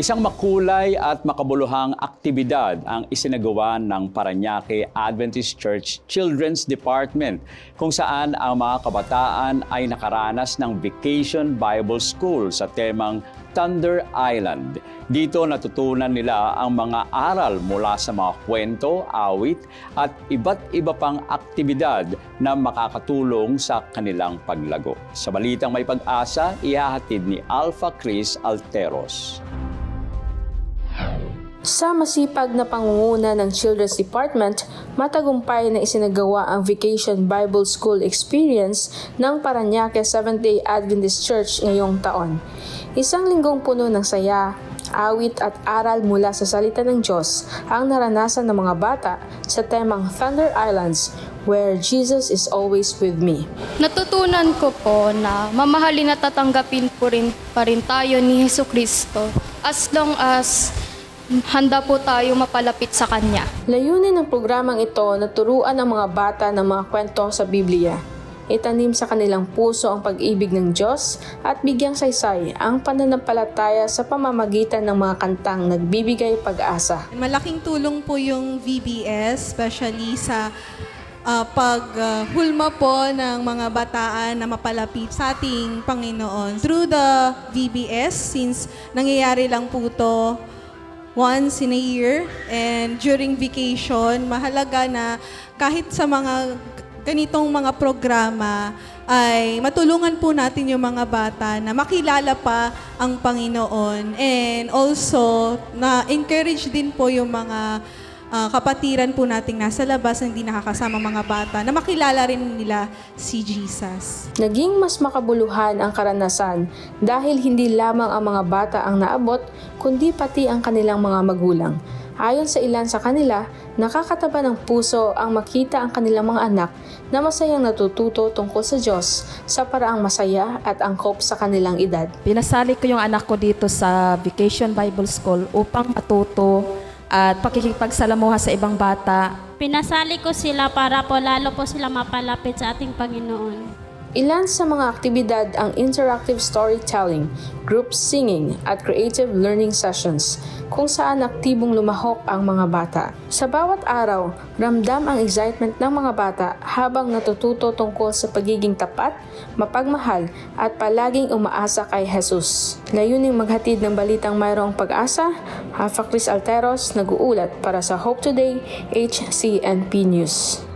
Isang makulay at makabuluhang aktibidad ang isinagawa ng Paranaque Adventist Church Children's Department kung saan ang mga kabataan ay nakaranas ng Vacation Bible School sa temang Thunder Island. Dito natutunan nila ang mga aral mula sa mga kwento, awit at iba't iba pang aktibidad na makakatulong sa kanilang paglago. Sa balitang may pag-asa, ihahatid ni Alpha Chris Alteros. Sa masipag na pangunguna ng Children's Department, matagumpay na isinagawa ang Vacation Bible School Experience ng Paranaque Seventh-day Adventist Church ngayong taon. Isang linggong puno ng saya, awit at aral mula sa salita ng Diyos ang naranasan ng mga bata sa temang Thunder Islands where Jesus is always with me. Natutunan ko po na mamahalin at tatanggapin po rin, pa rin tayo ni Heso Kristo as long as handa po tayo mapalapit sa Kanya. Layunin ng programang ito na turuan ang mga bata ng mga kwento sa Biblia. Itanim sa kanilang puso ang pag-ibig ng Diyos at bigyang saysay ang pananampalataya sa pamamagitan ng mga kantang nagbibigay pag-asa. Malaking tulong po yung VBS, especially sa ah, paghulma po ng mga bataan na mapalapit sa ating Panginoon. Through the VBS, since nangyayari lang po to once in a year and during vacation, mahalaga na kahit sa mga ganitong mga programa ay matulungan po natin yung mga bata na makilala pa ang Panginoon. And also na encourage din po yung mga ah, kapatiran po nating nasa labas na hindi nakakasama mga bata na makilala rin nila si Jesus. Naging mas makabuluhan ang karanasan dahil hindi lamang ang mga bata ang naabot, kundi pati ang kanilang mga magulang. Ayon sa ilan sa kanila, nakakataba ng puso ang makita ang kanilang mga anak na masayang natututo tungkol sa Diyos sa paraang masaya at angkop sa kanilang edad. Pinasali ko yung anak ko dito sa Vacation Bible School upang matuto at pakikipagsalamuha sa ibang bata. Pinasali ko sila para po lalo po sila mapalapit sa ating Panginoon. Ilan sa mga aktibidad ang interactive storytelling, group singing at creative learning sessions kung saan aktibong lumahok ang mga bata. Sa bawat araw, ramdam ang excitement ng mga bata habang natututo tungkol sa pagiging tapat, mapagmahal at palaging umaasa kay Jesus. Layuning maghatid ng balitang mayroong pag-asa, Alpha Chris Alteros nag-uulat para sa Hope Today, HCNP News.